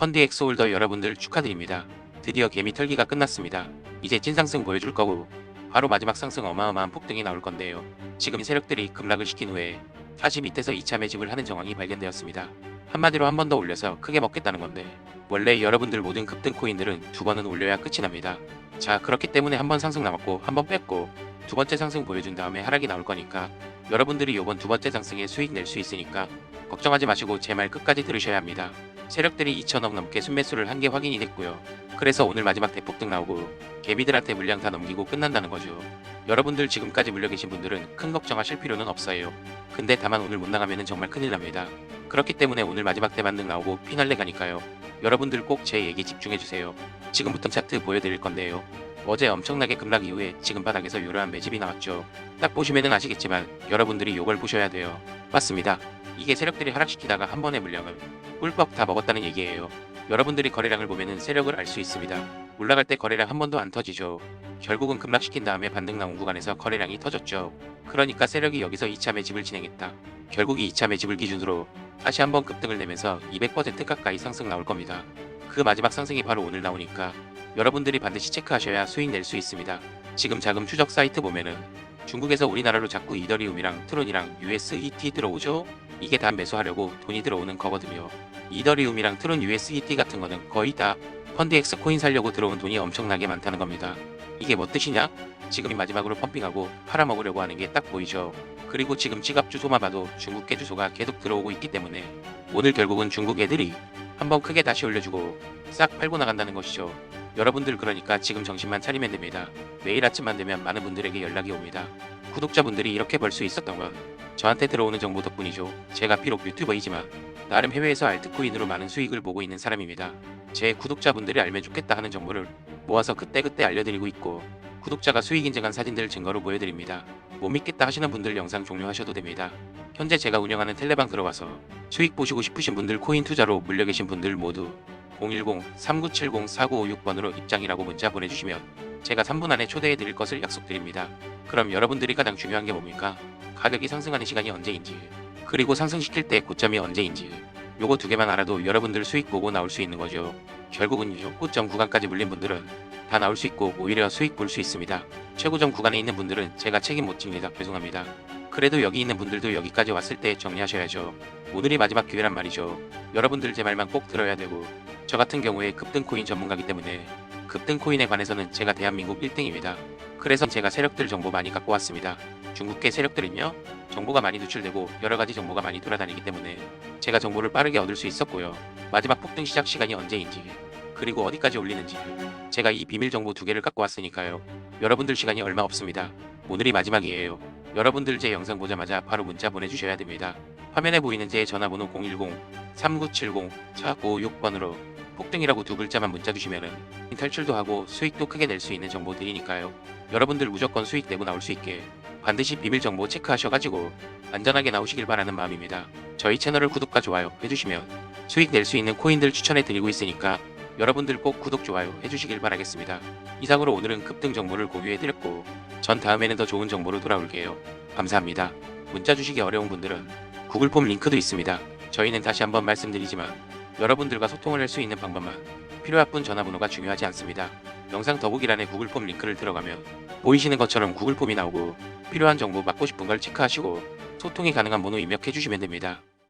펀드엑스 홀더 여러분들 축하드립니다. 드디어 개미 털기가 끝났습니다. 이제 찐상승 보여줄 거고 바로 마지막 상승 어마어마한 폭등이 나올 건데요. 지금 세력들이 급락을 시킨 후에 다시 밑에서 2차 매집을 하는 정황이 발견되었습니다. 한마디로 한 번 더 올려서 크게 먹겠다는 건데 원래 여러분들 모든 급등 코인들은 두 번은 올려야 끝이 납니다. 자 그렇기 때문에 한 번 상승 남았고 한 번 뺐고 두 번째 상승 보여준 다음에 하락이 나올 거니까 여러분들이 요번 두 번째 상승에 수익 낼 수 있으니까 걱정하지 마시고 제 말 끝까지 들으셔야 합니다. 세력들이 2천억 넘게 순매수를 한 게 확인이 됐고요. 그래서 오늘 마지막 대폭등 나오고 개미들한테 물량 다 넘기고 끝난다는 거죠. 여러분들 지금까지 물려 계신 분들은 큰 걱정하실 필요는 없어요. 근데 다만 오늘 못 나가면 정말 큰일 납니다. 그렇기 때문에 오늘 마지막 대반등 나오고 피날레 가니까요. 여러분들 꼭 제 얘기 집중해주세요. 지금부터 차트 보여드릴 건데요. 어제 엄청나게 급락 이후에 지금 바닥에서 요러한 매집이 나왔죠. 딱 보시면은 아시겠지만 여러분들이 요걸 보셔야 돼요. 맞습니다. 이게 세력들이 하락시키다가 한 번의 물량을 꿀꺽 다 먹었다는 얘기예요. 여러분들이 거래량을 보면은 세력을 알 수 있습니다. 올라갈 때 거래량 한 번도 안 터지죠. 결국은 급락시킨 다음에 반등 나온 구간에서 거래량이 터졌죠. 그러니까 세력이 여기서 2차 매집을 진행했다. 결국 이 2차 매집을 기준으로 다시 한번 급등을 내면서 200% 가까이 상승 나올 겁니다. 그 마지막 상승이 바로 오늘 나오니까 여러분들이 반드시 체크하셔야 수익 낼 수 있습니다. 지금 자금 추적 사이트 보면은 중국에서 우리나라로 자꾸 이더리움이랑 트론이랑 USET 들어오죠? 이게 다 매수하려고 돈이 들어오는 거거든요. 이더리움이랑 트론 USET 같은 거는 거의 다 펀드 엑스 코인 살려고 들어온 돈이 엄청나게 많다는 겁니다. 이게 뭐 뜻이냐? 지금이 마지막으로 펌핑하고 팔아먹으려고 하는 게 딱 보이죠. 그리고 지금 지갑 주소만 봐도 중국계 주소가 계속 들어오고 있기 때문에 오늘 결국은 중국 애들이 한번 크게 다시 올려주고 싹 팔고 나간다는 것이죠. 여러분들 그러니까 지금 정신만 차리면 됩니다. 매일 아침만 되면 많은 분들에게 연락이 옵니다. 구독자분들이 이렇게 벌 수 있었던 건 저한테 들어오는 정보 덕분이죠. 제가 비록 유튜버이지만 나름 해외에서 알트코인으로 많은 수익을 보고 있는 사람입니다. 제 구독자분들이 알면 좋겠다 하는 정보를 모아서 그때그때 알려드리고 있고 구독자가 수익 인증한 사진들 증거로 보여드립니다. 못 믿겠다 하시는 분들 영상 종료하셔도 됩니다. 현재 제가 운영하는 텔레방 들어와서 수익 보시고 싶으신 분들 코인 투자로 물려 계신 분들 모두 010-3970-4956번으로 입장이라고 문자 보내주시면 제가 3분 안에 초대해 드릴 것을 약속드립니다. 그럼 여러분들이 가장 중요한 게 뭡니까? 가격이 상승하는 시간이 언제인지 그리고 상승시킬 때 고점이 언제인지 요거 두 개만 알아도 여러분들 수익 보고 나올 수 있는 거죠. 결국은 요 고점 구간까지 물린 분들은 다 나올 수 있고 오히려 수익 볼 수 있습니다. 최고점 구간에 있는 분들은 제가 책임 못 집니다. 죄송합니다. 그래도 여기 있는 분들도 여기까지 왔을 때 정리하셔야죠. 오늘이 마지막 기회란 말이죠. 여러분들 제 말만 꼭 들어야 되고 저 같은 경우에 급등 코인 전문가기 때문에 급등 코인에 관해서는 제가 대한민국 1등입니다. 그래서 제가 세력들 정보 많이 갖고 왔습니다. 중국계 세력들은요 정보가 많이 누출되고 여러 가지 정보가 많이 돌아다니기 때문에 제가 정보를 빠르게 얻을 수 있었고요. 마지막 폭등 시작 시간이 언제인지 그리고 어디까지 올리는지 제가 이 비밀 정보 두 개를 갖고 왔으니까요. 여러분들 시간이 얼마 없습니다. 오늘이 마지막이에요. 여러분들 제 영상 보자마자 바로 문자 보내주셔야 됩니다. 화면에 보이는 제 전화번호 010-3970-4956번으로 폭등이라고 두 글자만 문자 주시면은 탈출도 하고 수익도 크게 낼 수 있는 정보 드리니까요. 여러분들 무조건 수익 내고 나올 수 있게 반드시 비밀 정보 체크하셔가지고 안전하게 나오시길 바라는 마음입니다. 저희 채널을 구독과 좋아요 해주시면 수익 낼 수 있는 코인들 추천해 드리고 있으니까 여러분들 꼭 구독 좋아요 해주시길 바라겠습니다. 이상으로 오늘은 급등 정보를 공유해 드렸고 전 다음에는 더 좋은 정보로 돌아올게요. 감사합니다. 문자 주시기 어려운 분들은 구글 폼 링크도 있습니다. 저희는 다시 한번 말씀드리지만 여러분들과 소통을 할 수 있는 방법만 필요한 분 전화번호가 중요하지 않습니다. 영상 더보기란에 구글 폼 링크를 들어가면 보이시는 것처럼 구글 폼이 나오고 필요한 정보 받고 싶은 걸 체크하시고 소통이 가능한 번호 입력해 주시면 됩니다.